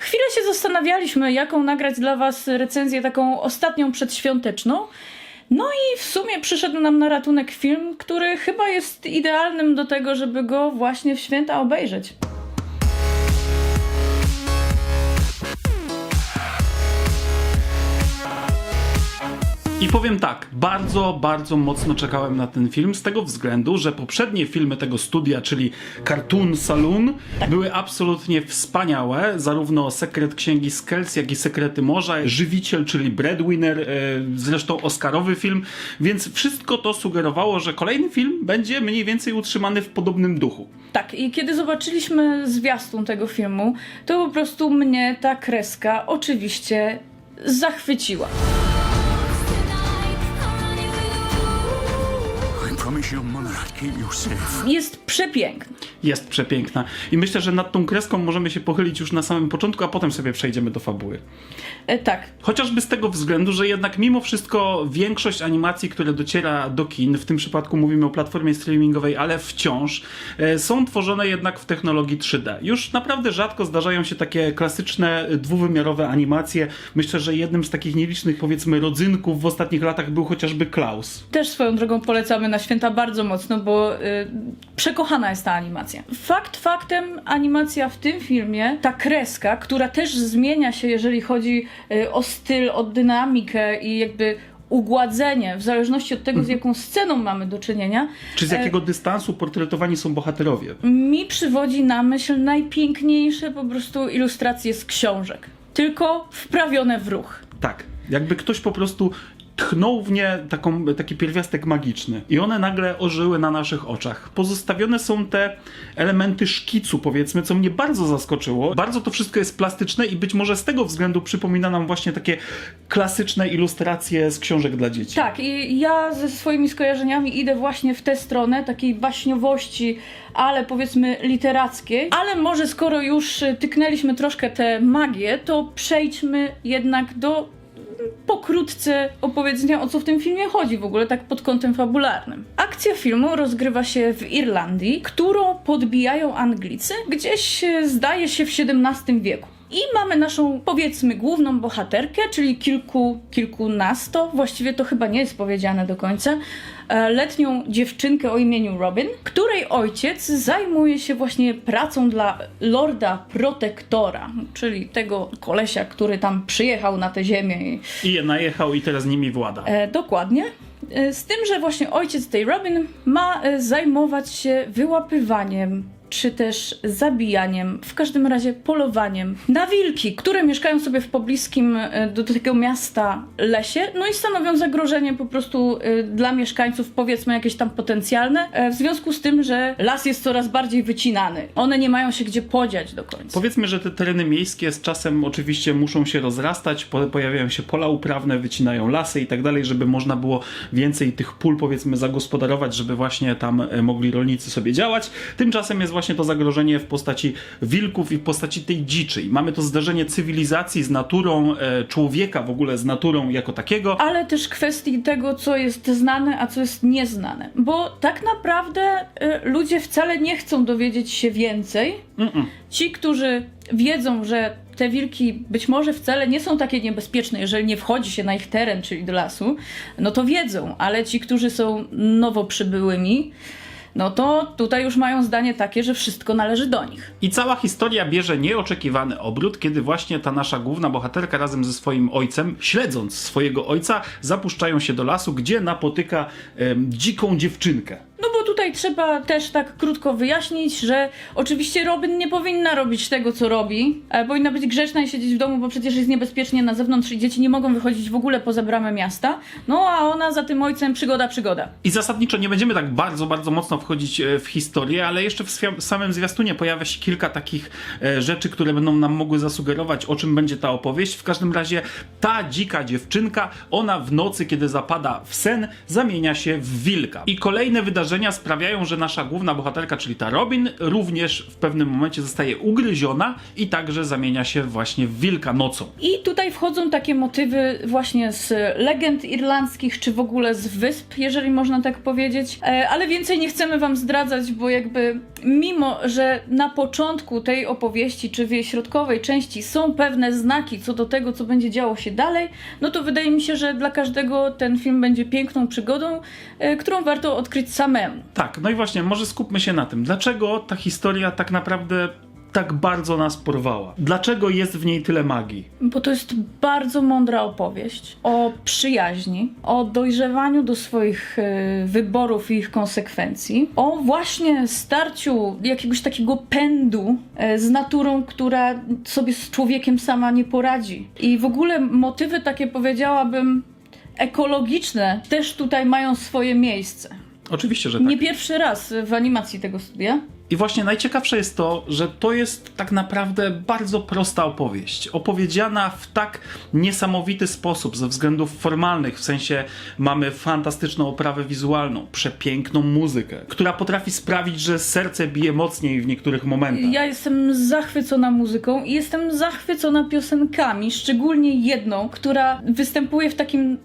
Chwilę się zastanawialiśmy, jaką nagrać dla Was recenzję taką ostatnią przedświąteczną. No i w sumie przyszedł nam na ratunek film, który chyba jest idealnym do tego, żeby go właśnie w święta obejrzeć. I powiem tak, bardzo, bardzo mocno czekałem na ten film z tego względu, że poprzednie filmy tego studia, czyli Cartoon Saloon, były absolutnie wspaniałe. Zarówno Sekret Księgi Skells, jak i Sekrety Morza, Żywiciel, czyli Breadwinner, e, zresztą Oscarowy film, więc wszystko to sugerowało, że kolejny film będzie mniej więcej utrzymany w podobnym duchu. Tak, i kiedy zobaczyliśmy zwiastun tego filmu, to po prostu mnie ta kreska oczywiście zachwyciła. Jest przepiękny. Jest przepiękna. I myślę, że nad tą kreską możemy się pochylić już na samym początku, a potem sobie przejdziemy do fabuły. E, tak, Chociażby z tego względu, że jednak mimo wszystko większość animacji, które dociera do kin, w tym przypadku mówimy o platformie streamingowej, ale wciąż, e, są tworzone jednak w technologii 3D. Już naprawdę rzadko zdarzają się takie klasyczne, e, dwuwymiarowe animacje. Myślę, że jednym z takich nielicznych, powiedzmy, rodzynków w ostatnich latach był chociażby Klaus. Też swoją drogą polecamy na święta bardzo mocno, bo y, przekochana jest ta animacja. Fakt faktem, animacja w tym filmie, ta kreska, która też zmienia się, jeżeli chodzi y, o styl, o dynamikę i jakby ugładzenie, w zależności od tego, z jaką sceną mamy do czynienia, Czy z jakiego dystansu portretowani są bohaterowie? mi przywodzi na myśl najpiękniejsze po prostu ilustracje z książek. Tylko wprawione w ruch. Tak. Jakby ktoś po prostu tchnął w nie taką, taki pierwiastek magiczny i one nagle ożyły na naszych oczach. Pozostawione są te elementy szkicu, powiedzmy, co mnie bardzo zaskoczyło. Bardzo to wszystko jest plastyczne i być może z tego względu przypomina nam właśnie takie klasyczne ilustracje z książek dla dzieci. Tak, i ja ze swoimi skojarzeniami idę właśnie w tę stronę takiej baśniowości, ale powiedzmy literackiej. Ale może skoro już tyknęliśmy troszkę tę magię, to przejdźmy jednak do pokrótce opowiedzenia, o co w tym filmie chodzi w ogóle, tak pod kątem fabularnym. Akcja filmu rozgrywa się w Irlandii, którą podbijają Anglicy, gdzieś e, zdaje się w XVII wieku. I mamy naszą, powiedzmy, główną bohaterkę, czyli kilku, kilkunasto, właściwie to chyba nie jest powiedziane do końca, e, letnią dziewczynkę o imieniu Robin, której ojciec zajmuje się właśnie pracą dla Lorda Protektora, czyli tego kolesia, który tam przyjechał na tę ziemię i I je najechał i teraz nimi włada. E, dokładnie. E, Z tym, że właśnie ojciec tej Robin ma e, zajmować się wyłapywaniem czy też zabijaniem, w każdym razie polowaniem na wilki, które mieszkają sobie w pobliskim e, do tego miasta lesie, no i stanowią zagrożenie po prostu e, dla mieszkańców, powiedzmy jakieś tam potencjalne, e, w związku z tym, że las jest coraz bardziej wycinany. One nie mają się gdzie podziać do końca. Powiedzmy, że te tereny miejskie z czasem oczywiście muszą się rozrastać, po, pojawiają się pola uprawne, wycinają lasy i tak dalej, żeby można było więcej tych pól powiedzmy zagospodarować, żeby właśnie tam mogli rolnicy sobie działać. Tymczasem jest właśnie to zagrożenie w postaci wilków i w postaci tej dziczy. I mamy to zderzenie cywilizacji z naturą, e, człowieka w ogóle z naturą jako takiego. ale też kwestii tego, co jest znane, a co jest nieznane. Bo tak naprawdę y, ludzie wcale nie chcą dowiedzieć się więcej. Ci, którzy wiedzą, że te wilki być może wcale nie są takie niebezpieczne, jeżeli nie wchodzi się na ich teren, czyli do lasu, no to wiedzą, ale ci, którzy są nowo przybyłymi, no to tutaj już mają zdanie takie, że wszystko należy do nich. I cała historia bierze nieoczekiwany obrót, kiedy właśnie ta nasza główna bohaterka razem ze swoim ojcem, śledząc swojego ojca, zapuszczają się do lasu, gdzie napotyka em, dziką dziewczynkę. No bo tutaj trzeba też tak krótko wyjaśnić, że oczywiście Robin nie powinna robić tego, co robi. E, powinna być grzeczna i siedzieć w domu, bo przecież jest niebezpiecznie na zewnątrz i dzieci nie mogą wychodzić w ogóle poza bramę miasta. No a ona za tym ojcem przygoda, przygoda. I zasadniczo nie będziemy tak bardzo, bardzo mocno wchodzić e, w historię, ale jeszcze w samym zwiastunie pojawia się kilka takich e, rzeczy, które będą nam mogły zasugerować, o czym będzie ta opowieść. W każdym razie ta dzika dziewczynka, ona w nocy, kiedy zapada w sen, zamienia się w wilka. I kolejne wydarzenia sprawiają, sprawiają, że nasza główna bohaterka, czyli ta Robin, również w pewnym momencie zostaje ugryziona i także zamienia się właśnie w wilka nocą. I tutaj wchodzą takie motywy właśnie z legend irlandzkich, czy w ogóle z wysp, jeżeli można tak powiedzieć. E, Ale więcej nie chcemy wam zdradzać, bo jakby mimo, że na początku tej opowieści, czy w jej środkowej części są pewne znaki co do tego, co będzie działo się dalej, no to wydaje mi się, że dla każdego ten film będzie piękną przygodą, e, którą warto odkryć samemu. Tak, no i właśnie, może skupmy się na tym. Dlaczego ta historia tak naprawdę tak bardzo nas porwała? Dlaczego jest w niej tyle magii? Bo to jest bardzo mądra opowieść o przyjaźni, o dojrzewaniu do swoich e, wyborów i ich konsekwencji, o właśnie starciu jakiegoś takiego pędu e, z naturą, która sobie z człowiekiem sama nie poradzi. I w ogóle motywy takie powiedziałabym ekologiczne też tutaj mają swoje miejsce. Oczywiście, że tak. Nie pierwszy raz w animacji tego studia. I właśnie najciekawsze jest to, że to jest tak naprawdę bardzo prosta opowieść. Opowiedziana w tak niesamowity sposób ze względów formalnych, w sensie mamy fantastyczną oprawę wizualną, przepiękną muzykę, która potrafi sprawić, że serce bije mocniej w niektórych momentach. Ja jestem zachwycona muzyką i jestem zachwycona piosenkami, szczególnie jedną, która występuje w takim,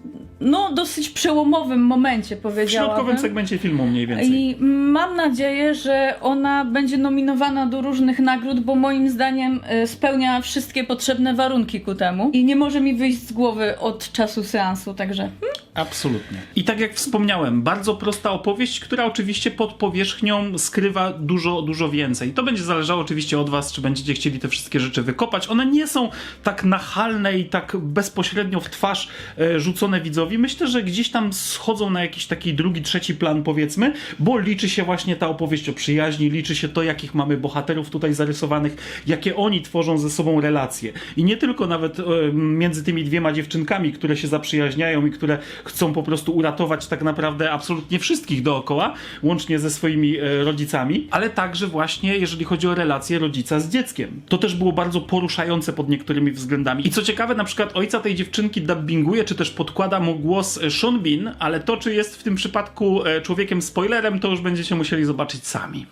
no, dosyć przełomowym momencie, W powiedziałabym. środkowym segmencie filmu mniej więcej. I mam nadzieję, że ona będzie nominowana do różnych nagród, bo moim zdaniem e, spełnia wszystkie potrzebne warunki ku temu i nie może mi wyjść z głowy od czasu seansu, także hmm, Absolutnie. I tak jak wspomniałem, bardzo prosta opowieść, która oczywiście pod powierzchnią skrywa dużo, dużo więcej. To będzie zależało oczywiście od Was, czy będziecie chcieli te wszystkie rzeczy wykopać. One nie są tak nachalne i tak bezpośrednio w twarz e, rzucone widzowi. Myślę, że gdzieś tam schodzą na jakiś taki drugi, trzeci plan, powiedzmy, bo liczy się właśnie ta opowieść o przyjaźni, liczy się to, jakich mamy bohaterów tutaj zarysowanych, jakie oni tworzą ze sobą relacje. I nie tylko nawet e, między tymi dwiema dziewczynkami, które się zaprzyjaźniają i które chcą po prostu uratować tak naprawdę absolutnie wszystkich dookoła, łącznie ze swoimi e, rodzicami, ale także właśnie jeżeli chodzi o relacje rodzica z dzieckiem. To też było bardzo poruszające pod niektórymi względami. I co ciekawe, na przykład ojca tej dziewczynki dubbinguje, czy też podkłada mu głos Sean Bean, ale to, czy jest w tym przypadku e, człowiekiem spoilerem, to już będziecie musieli zobaczyć sami.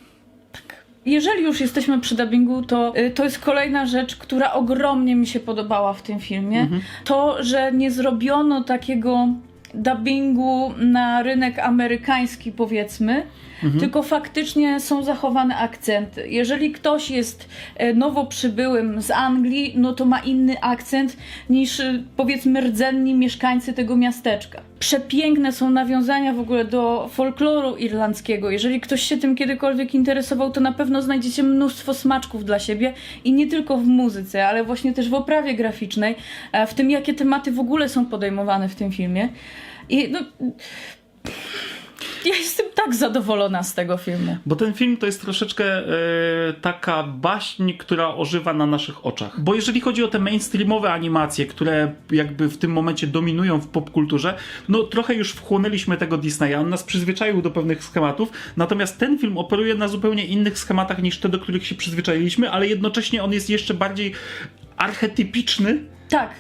Jeżeli już jesteśmy przy dubbingu, to y, to jest kolejna rzecz, która ogromnie mi się podobała w tym filmie. To, że nie zrobiono takiego dubbingu na rynek amerykański, powiedzmy, tylko faktycznie są zachowane akcenty. Jeżeli ktoś jest e, nowo przybyłym z Anglii, no to ma inny akcent niż y, powiedzmy rdzenni mieszkańcy tego miasteczka. Przepiękne są nawiązania w ogóle do folkloru irlandzkiego. Jeżeli ktoś się tym kiedykolwiek interesował, to na pewno znajdziecie mnóstwo smaczków dla siebie i nie tylko w muzyce, ale właśnie też w oprawie graficznej, e, w tym jakie tematy w ogóle są podejmowane w tym filmie. I no. Ja jestem tak zadowolona z tego filmu. Bo ten film to jest troszeczkę e, taka baśń, która ożywa na naszych oczach. Bo jeżeli chodzi o te mainstreamowe animacje, które jakby w tym momencie dominują w popkulturze, no trochę już wchłonęliśmy tego Disneya, on nas przyzwyczaił do pewnych schematów, natomiast ten film operuje na zupełnie innych schematach niż te, do których się przyzwyczailiśmy, ale jednocześnie on jest jeszcze bardziej archetypiczny, Tak.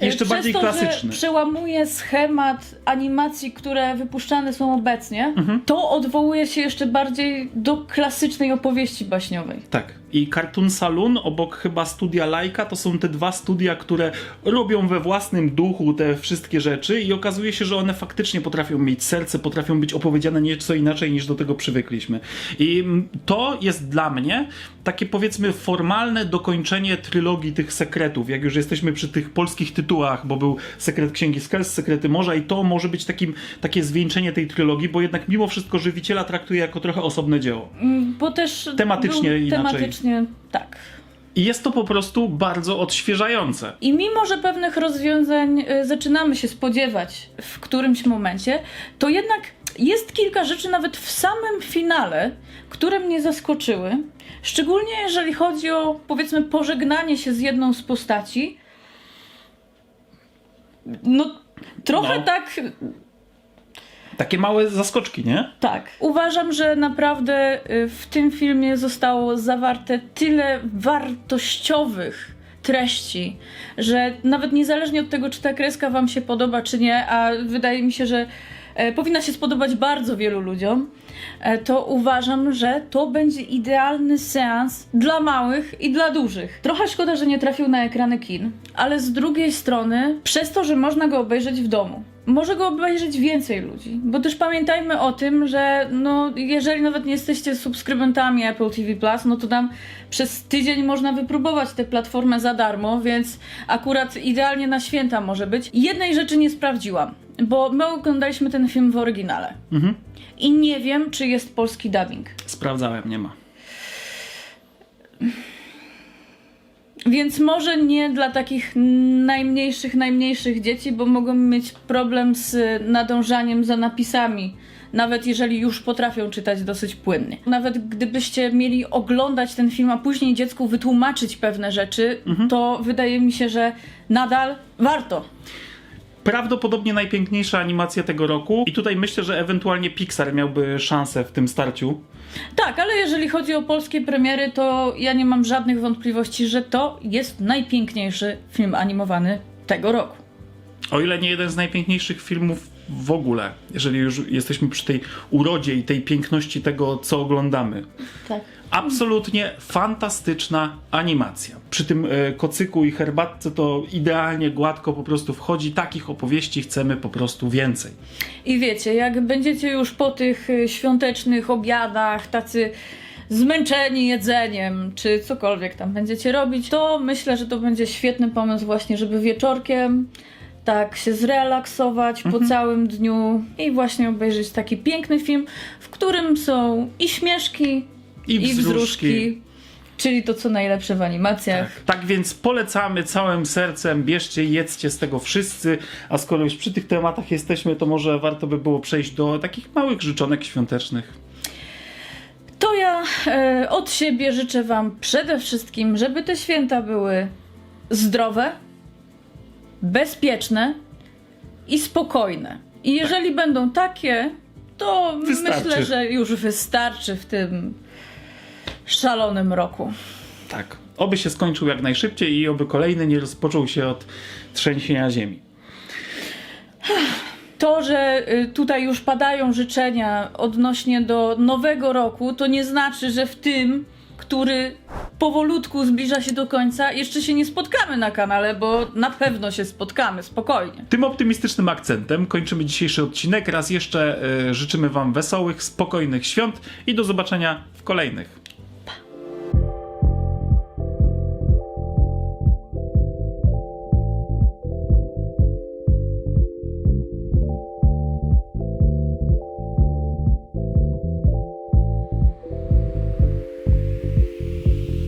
Jeszcze Przez bardziej to, klasyczny. Że przełamuje schemat animacji, które wypuszczane są obecnie, Mhm. to odwołuje się jeszcze bardziej do klasycznej opowieści baśniowej. Tak. I Cartoon Saloon obok chyba studia Laika to są te dwa studia, które robią we własnym duchu te wszystkie rzeczy i okazuje się, że one faktycznie potrafią mieć serce, potrafią być opowiedziane nieco inaczej niż do tego przywykliśmy. I to jest dla mnie takie powiedzmy formalne dokończenie trylogii tych sekretów. Jak już jesteśmy przy tych polskich tytułach, bo był Sekret Księgi Skels, Sekrety Morza i to może być takim, takie zwieńczenie tej trylogii, bo jednak mimo wszystko Żywiciela traktuje jako trochę osobne dzieło. Mm, Bo też. Tematycznie inaczej. Tematycznie, tak. I jest to po prostu bardzo odświeżające. I mimo, że pewnych rozwiązań y, zaczynamy się spodziewać w którymś momencie, to jednak jest kilka rzeczy nawet w samym finale, które mnie zaskoczyły. Szczególnie jeżeli chodzi o, powiedzmy, pożegnanie się z jedną z postaci. No, trochę No. tak Takie małe zaskoczki, nie? tak. Uważam, że naprawdę y, w tym filmie zostało zawarte tyle wartościowych treści, że nawet niezależnie od tego, czy ta kreska wam się podoba, czy nie, a wydaje mi się, że e, powinna się spodobać bardzo wielu ludziom, e, to uważam, że to będzie idealny seans dla małych i dla dużych. Trochę szkoda, że nie trafił na ekrany kin, ale z drugiej strony, przez to, że można go obejrzeć w domu, może go obejrzeć więcej ludzi, bo też pamiętajmy o tym, że no, jeżeli nawet nie jesteście subskrybentami Apple TV Plus, no to tam przez tydzień można wypróbować tę platformę za darmo, więc akurat idealnie na święta może być. Jednej rzeczy nie sprawdziłam, bo my oglądaliśmy ten film w oryginale. I nie wiem, czy jest polski dubbing. Sprawdzałem, nie ma. Więc może nie dla takich najmniejszych, najmniejszych dzieci, bo mogą mieć problem z nadążaniem za napisami. Nawet jeżeli już potrafią czytać dosyć płynnie. Nawet gdybyście mieli oglądać ten film, a później dziecku wytłumaczyć pewne rzeczy, to wydaje mi się, że nadal warto. Prawdopodobnie najpiękniejsza animacja tego roku i tutaj myślę, że ewentualnie Pixar miałby szansę w tym starciu. Tak, ale jeżeli chodzi o polskie premiery, to ja nie mam żadnych wątpliwości, że to jest najpiękniejszy film animowany tego roku. O ile nie jeden z najpiękniejszych filmów w ogóle, jeżeli już jesteśmy przy tej urodzie i tej piękności tego, co oglądamy. Tak. Absolutnie fantastyczna animacja. Przy tym e, kocyku i herbatce to idealnie gładko po prostu wchodzi. Takich opowieści chcemy po prostu więcej. I wiecie, jak będziecie już po tych y, świątecznych obiadach, tacy zmęczeni jedzeniem, czy cokolwiek tam będziecie robić, to myślę, że to będzie świetny pomysł właśnie, żeby wieczorkiem tak się zrelaksować po całym dniu i właśnie obejrzeć taki piękny film, w którym są i śmieszki, I i wzruszki. wzruszki, czyli to co najlepsze w animacjach. Tak więc polecamy całym sercem, bierzcie i jedzcie z tego wszyscy, a skoro już przy tych tematach jesteśmy, to może warto by było przejść do takich małych życzonek świątecznych. To ja e, od siebie życzę Wam przede wszystkim, żeby te święta były zdrowe, bezpieczne i spokojne. I jeżeli będą takie, to Wystarczy. myślę, że już wystarczy w tym szalonym roku. Tak. Oby się skończył jak najszybciej i oby kolejny nie rozpoczął się od trzęsienia ziemi. To, że y, tutaj już padają życzenia odnośnie do nowego roku, to nie znaczy, że w tym, który powolutku zbliża się do końca, jeszcze się nie spotkamy na kanale, bo na pewno się spotkamy, spokojnie. Tym optymistycznym akcentem kończymy dzisiejszy odcinek. Raz jeszcze e, życzymy Wam wesołych, spokojnych świąt i do zobaczenia w kolejnych.